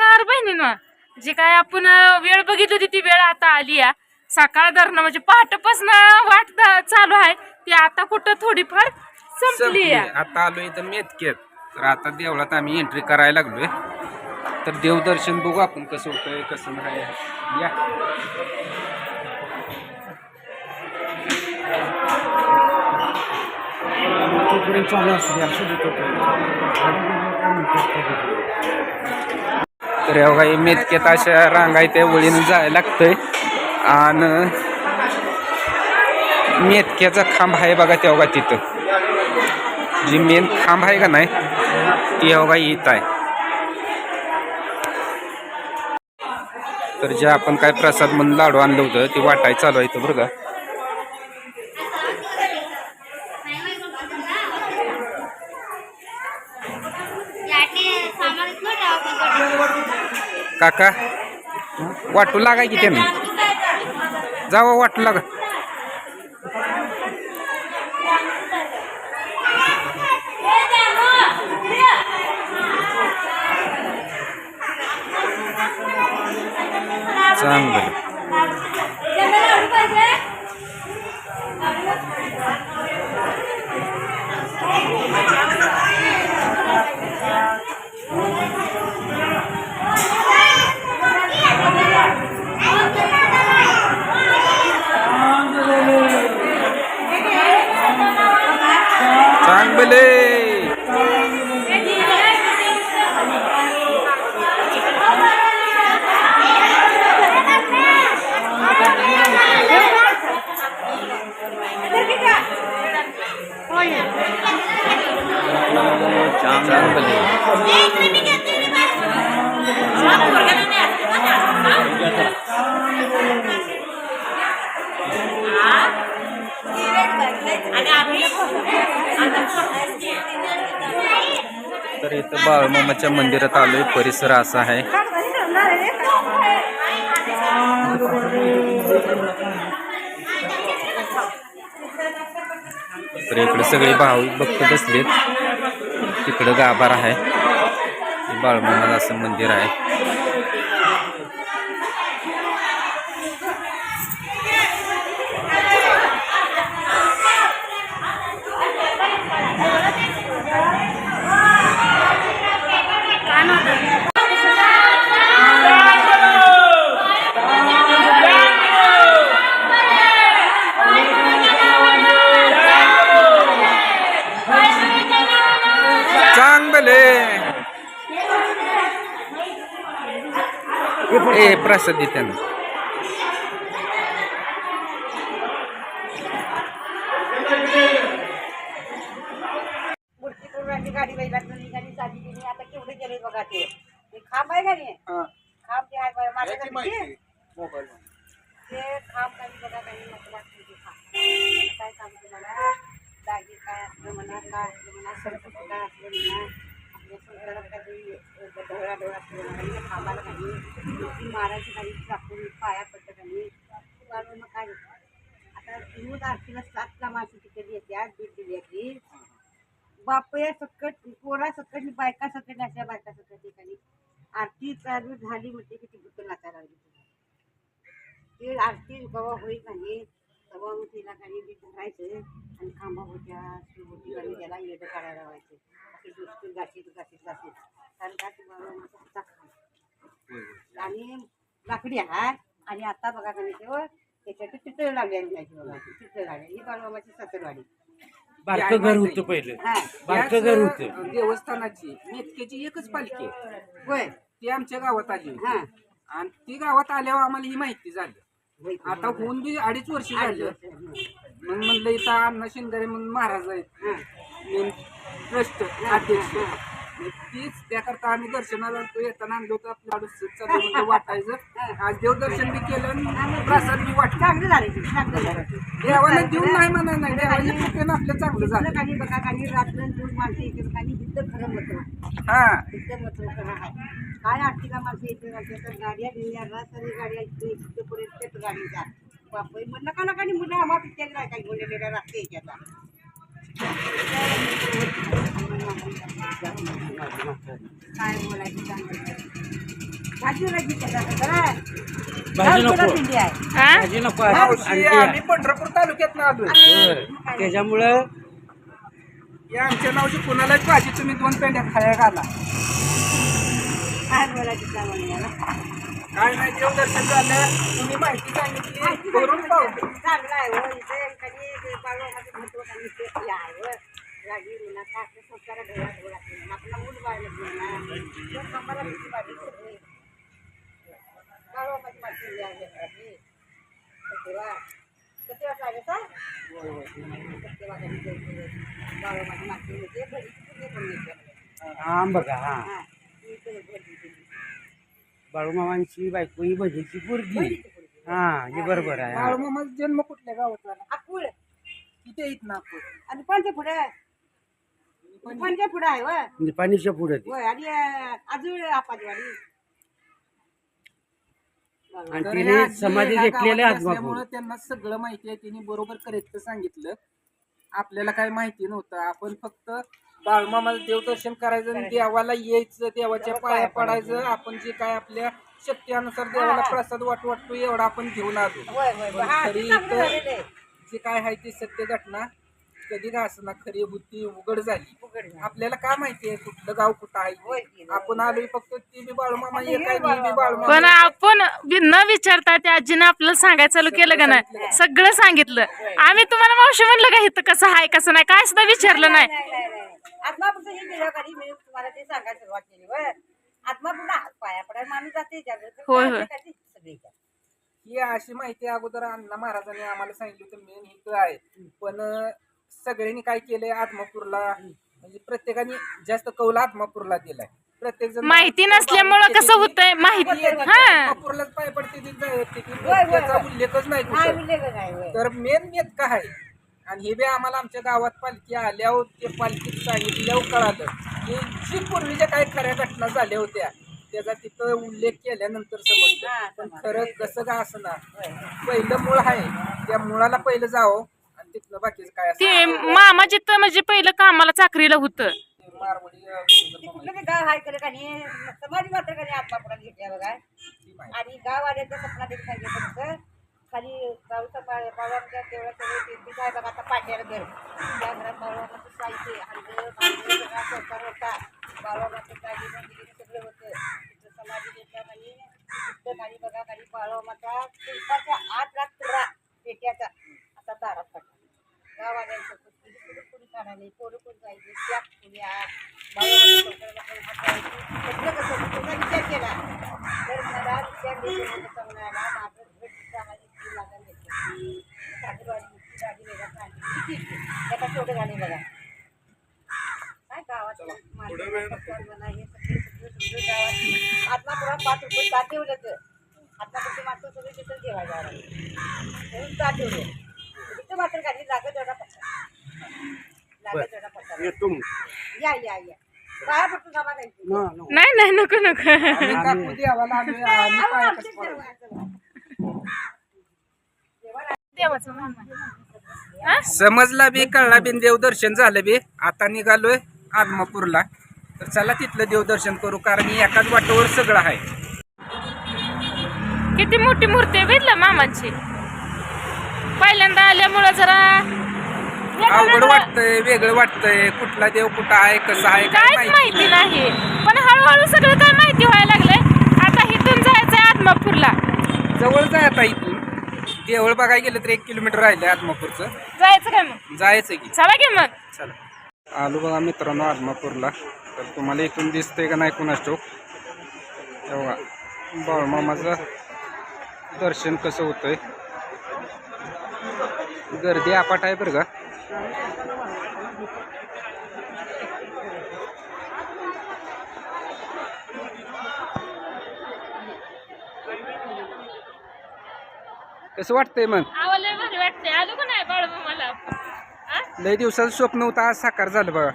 नमस्कार बहिणीनं. जी काय आपण वेळ बघितली होती ती वेळ आता आली या. सकाळ धरणं म्हणजे पहाटेपासून वाट दा- चालू आहे. ती आता कुठं थोडीफार संपली. आहे आता आलोय इथं मेतकेत. तर आता देवळात आम्ही एंट्री करायला लागलोय. तर देवदर्शन बघू आपण कसं होतंय कसं नाही. या. चालू असू दे असू देतो तर या काही मेतकेत अशा रांगा त्या वळीनं जायला लागतंय. आणि मेतक्याचा खांब आहे बघा तेव्हा तिथं. जी मेन खांब आहे का नाही ती अवघा येत आहे. तर जे आपण काय प्रसाद म्हणून लाडू आणलं होतं ते वाटाय चालू आहे तर बरं का. काका वाटू लागाय की त्यांनी? जावा वाटू लागा. चांगलं. इथं बाळमामाच्या मंदिरात आलोय. परिसर असा आहे. तर इकडे सगळे भाविक भक्त बसलेत. तिकडं गाभार आहे. बाळमामाचं असं मंदिर आहे. प्रसाद दे त्यांना. मूर्ती करून आणली गाडी बैलात साधी आता केवढे गेले बघा ते. ते खांब आहे का नाही? खांब ते आहे माझ्या घरी ते. खांब काही बघा काही नको वाटतं ते खांब. काय सांगू तुम्हाला? दागी काय असलं म्हणा काय असलं म्हणा काय असलं म्हणा. आपल्या संसारात काही ढवळा ढवळा असलं म्हणा म्हणजे काही मारायची काही टाकून पाया पडतं काही मग काय आता रोज आरतीला सातला माणसं तिकडे येते आज बीट दिली आपली बापया सकट पोरा सकट बायका सकट अशा बायका सकट ठिकाणी आरती चालू झाली म्हणजे की ती भूत नाचायला लागली ते आरती बाबा होईल नाही. तेव्हा मग तिला काही धरायचं आणि खांबा होत्या होती आणि त्याला येडं काढायला लावायचं. असे दुसरी गाशीत गाशीत गाशीत कारण का ती बाबा माझा हातात खांब. आणि लाकडी आहे आणि आता बघा का नाही तेव्हा त्याच्यात चितळ लागलेली नाही बघा चितळ लागली ही बाळमामाची सतरवाडी बारकं घर होतं पहिलं. हा. बारकं घर होतं. देवस्थानाची मेतकेची एकच पालखी होय. ती आमच्या गावात आली होती. हा. आणि ती गावात आल्यावर आम्हाला ही माहिती झाली. आता होऊन बी अडीच वर्ष झाली. मग म्हणलं इथं अण्णा शिंगारे म्हणून महाराज आहेत. ट्रस्ट अध्यक्ष. तीच त्याकरता आम्ही दर्शनाला तो येताना आणलो होतो आपलं अडूस चालू म्हणजे वाटायचं. आज देवदर्शन बी केलं आणि प्रसाद बी वाटला. चांगलं झालं ते, चांगलं झालं देवाला देऊन नाही म्हणा नाही. कृपेनं आपलं चांगलं झालं. काही बघा काही रात्र दोन माणसं काही इथं खरं मत हा. इथं मत खरं आहे काय आरतीला माणसं राहते तर गाड्या बिड्या रात्री गाड्या इथे इथपर्यंत तेच गाडीच्या बापरे मग नका नका मुलं आम्हा पिक्चर नाही काही बोललेल्या रात्री याच्यात काय बोलायचं भाजी नको. हा? भाजी नको आम्ही पंढरपूर तालुक्यात आलोय. होय. त्याच्यामुळं या आमच्या नावची कुणालाच भाजी तुम्ही दोन पेंड्या खाया घाला. काय बोलायचं नाही देवदर्शन झालं. तुम्ही माहिती सांगितली. करून पाहू. चांगलं आहे हो इथे कधी बाळवामाचं महत्त्व सांगितलं हे आहे हो संस्कार आपला मूल कमाला किती सगळी आहे घरी पण येते हा. बघा हा. बाळूमामांची बायको ही भजीची पोरगी. हा हे बरोबर आहे. बाळूमामाचा जन्म कुठल्या गावात झाला अक्कुळ किती येत नागपूर आणि कोणत्या पुढे? पुढे आहे होय निपाणीच्या पुढे होय आणि आपाजीवाडी. तिने समाधी घेतलेले आजमापूर त्यांना सगळं माहिती आहे त्यांनी बरोबर करेक्ट सांगितलं. आपल्याला काय माहिती नव्हतं आपण फक्त बाळमामाला देवदर्शन करायचं आणि देवाला यायचं देवाच्या पाया पडायचं. आपण जे काय आपल्या शक्तीनुसार देवाला प्रसाद वाट वाटतो एवढा आपण घेऊन आलो. होय होय होय. हा, तरी ते चांगलं इथं झालेलं आहे. जे काय आहे ती सत्य घटना कधी का असना खरी बुद्धी उघड झाली. आपल्याला काय माहिती आहे कुठलं गाव कुठं आहे. आपण आलोय फक्त ती बी बाळूमामा हे आहे मी बी पण आपण न विचारता त्या आजीनं आपल्याला सांगायला चालू केलं का नाही? सगळं सांगितलं. आम्ही तुम्हाला मावशी म्हणलं का इथं कसं आहे कसं नाही? काय सुद्धा विचारलं नाही नाही. नाही नाही आत्मापुरतं हे मी तुम्हाला ते सांगायला सुरुवात केली होय. आत्मापुरता हात पाया पडायला माणूस जाते जागृत होय, होय. सगळी ही अशी माहिती अगोदर अण्णा महाराजांनी आम्हाला सांगितली होती मेन हित आहे. पण अं, सगळ्यांनी काय केलंय? आत्मापूरला म्हणजे प्रत्येकाने जास्त कौल आत्मापूरला दिलाय. प्रत्येक जण माहिती नसल्यामुळं कसं होतंय? माहिती हा. आत्मापूरलाच पाय पडते ती जायते ती होय, होय, त्याचा होय. उल्लेखच नाही नाही कुठं. उल्लेख नाही होय. तर मेन मेन काय आहे? आणि हे बी आम्हाला आमच्या गावात पालखी आल्यावर ते पालखीत सांगितल्यावर कळालं की जी पूर्वीच्या काही खऱ्या घटना झाल्या होत्या त्याचा तिथं उल्लेख केल्यानंतर हा, समजलं पण समजलं. खरं कसं का असं होय. पहिलं मूळ आहे. त्या मुळाला पहिलं जावं. तिथनं बाकीचं काय ते मामा जिथं म्हणजे पहिलं कामाला चाकरीला होतं. मारवाडी अं, ते कुठलं ते गाव केलं का नाही? समाधी मात्र का नाही आत्मापुरात घेतल्या बघा. आणि गाववाल्यांच्या सपना देखील सांगितलं होतं खाली गावचा आहे बघा आता पाट्याला घर त्या घरात बाळवामाचं साहित्य हलगं भांडं सगळा संसार होता. काळजी सगळं होतं. तिथं समाधी घेतल्या आणि तिथं खाली बघा खाली बाळवामाचा शिल्पाच्या आठ लाख तुरा पेट्याचा. गाववाल्यांचं कुणी कुणी कुणी काढायला पोरं कोण जायचे त्या कोण विचार केला? तर मला विचार देतो समजायला माझं तिथं आहे, इतकी जागा घेतली. इतकी जागी वेगळा काढली. बघा. काय गावात म्हणा, हे सगळे सगळे सगळे गावात आत्मापुरात पाच रुपये ताट ठेवलं तर. आत्मापुरते माणसं सगळे तिथं जेवायला म्हणून ताट ठेवलं. मात्र काही लागत एवढा पत्ता. लागत एवढा पत्ता. येतो या या या. पाया पडतो जमा द्यायची न- न- नाही नाही नको नको. आम्ही काकू देवाला आलोय आम्ही अहो, पाया आमचीच कसं देव पडायचं? आहे. देवाचं महिमा. समजला बी कळला बी देवदर्शन झालं बी. आता निघालोय आदमापूरला तर चला तिथलं देवदर्शन करू कारण एकाच वाटेवर सगळं आहे. किती मोठी मूर्ती आहे बघितलं मामांची? पहिल्यांदा आल्यामुळं जरा अवघड वाटतंय वेगळं वाटतंय. कुठला देव कुठं आहे कसं आहे काय काहीच माहिती. नाही. पण हळूहळू सगळं काय माहिती व्हायला लागलंय. आता इथून जायचंय आत्मापूरला. जवळच आहे आता इथून. देवळ बघायला गेलं तर एक किलोमीटर राहिलंय आदमापूरचं जायचं काय मग? जायचं की. चला की मग. चला. आलो बघा मित्रांनो आदमापूरला तर तुम्हाला इथून दिसतंय का नाही कुणास ठाऊक? हे बघा बाळमामाचं दर्शन कसं होतंय? गर्दी आपाट आहे बरं का? कसं वाटतंय मग? लय दिवसाचं स्वप्न होतं आज साकार झालं बघा.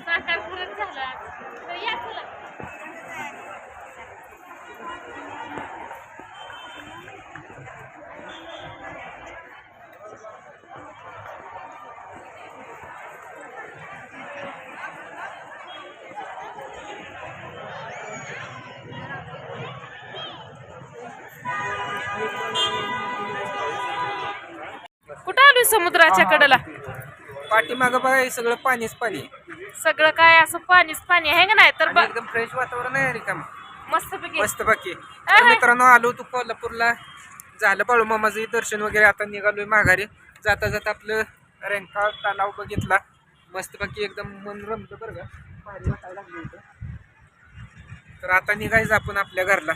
समुद्राच्या कडेला. पाठीमागं बघा हे सगळं पाणीच पाणी सगळं काय असं पाणीच पाणी आहे का नाही? तर आणि एकदम फ्रेश वातावरण आहे रिकाम. मस्तपैकी. मस्त बाकी तर मित्रांनो आलो तू कोल्हापूरला. झालं बाळू मामाचं दर्शन वगैरे आता निघालोय माघारी. जाता जाता आपलं रेंका तलाव बघितला. मस्त बाकी एकदम मन रमतं बरं का. भारी वाटायला लागलं होतं तर आता निघायचं आपण आपल्या घरला.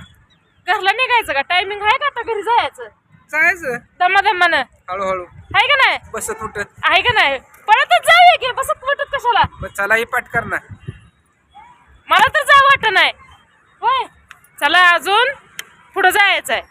घरला निघायचं का? टायमिंग आहे का आता घरी जायचं? जायचं. दमा दमानं हळूहळू. आहे का नाही? बसत उठत आहे का नाही? पळतच जाऊया की बसत वाटत कशाला? बस चला ही पाठ कर ना मला तर जाऊ वाटत नाही. होय. चला अजून पुढं जायचं आहे